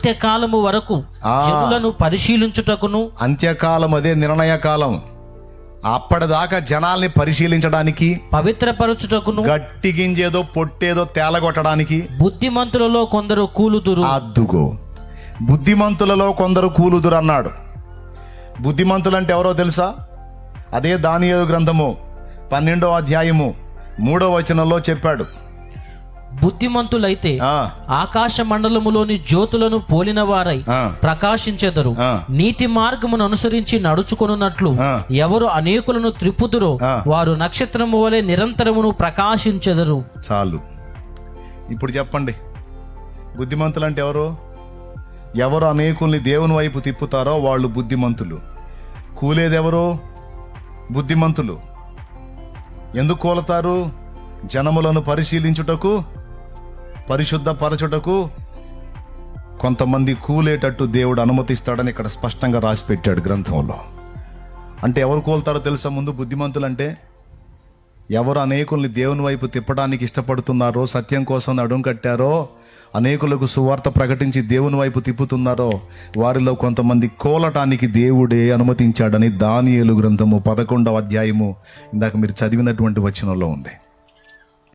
అంత్యకాలము వరకు. జనులను పరిశీలించుటకును అంత్యకాలం అదే నిర్ణయ కాలం. అప్పటిదాకా జనాల్ని పరిశీలించడానికి పవిత్రపరచుటకును గట్టి గింజేదో పొట్టేదో తేలగొట్టడానికి బుద్ధిమంతులలో కొందరు కూలుదురు. అద్దుగో. బుద్ధిమంతులలో కొందరు కూలుదురు అన్నాడు. బుద్ధిమంతులంటే ఎవరో తెలుసా? అదే దానియేలు గ్రంథము పన్నెండో అధ్యాయము మూడో వచనంలో చెప్పాడు. బుద్ధిమంతులైతే ఆకాశ మండలములోని జ్యోతులను పోలిన వారై ప్రకాశించెదరు. నీతి మార్గమును అనుసరించి నడుచుకొనున్నట్లు ఆ. ఎవరు అనేకులను త్రిప్పుదురో ఆ. వారు నక్షత్రము వలె నిరంతరమును ప్రకాశించెదరు. చాలు. ఇప్పుడు చెప్పండి. బుద్ధిమంతులు అంటే ఎవరు? ఎవరు అనేకుల్ని దేవుని వైపు తిప్పుతారో వాళ్ళు బుద్ధిమంతులు. కూలేదెవరు? బుద్ధిమంతులు. ఎందుకు కూలతారు? జనములను పరిశీలించుటకు పరిశుద్ధపరచుటకు కొంతమంది కూలేటట్టు దేవుడు అనుమతిస్తాడని ఇక్కడ స్పష్టంగా రాసి పెట్టాడు గ్రంథంలో. అంటే ఎవరు కోల్తారో తెలుసా? ముందు బుద్ధిమంతులు అంటే ఎవరు అనేకుల్ని దేవుని వైపు తిప్పడానికి ఇష్టపడుతున్నారో సత్యం కోసం అడుగు కట్టారో అనేకులకు సువార్త ప్రకటించి దేవుని వైపు తిప్పుతున్నారో వారిలో కొంతమంది కోలటానికి దేవుడే అనుమతించాడని దానియేలు గ్రంథము పదకొండవ అధ్యాయము ఇందాక మీరు చదివినటువంటి వచనంలో ఉంది.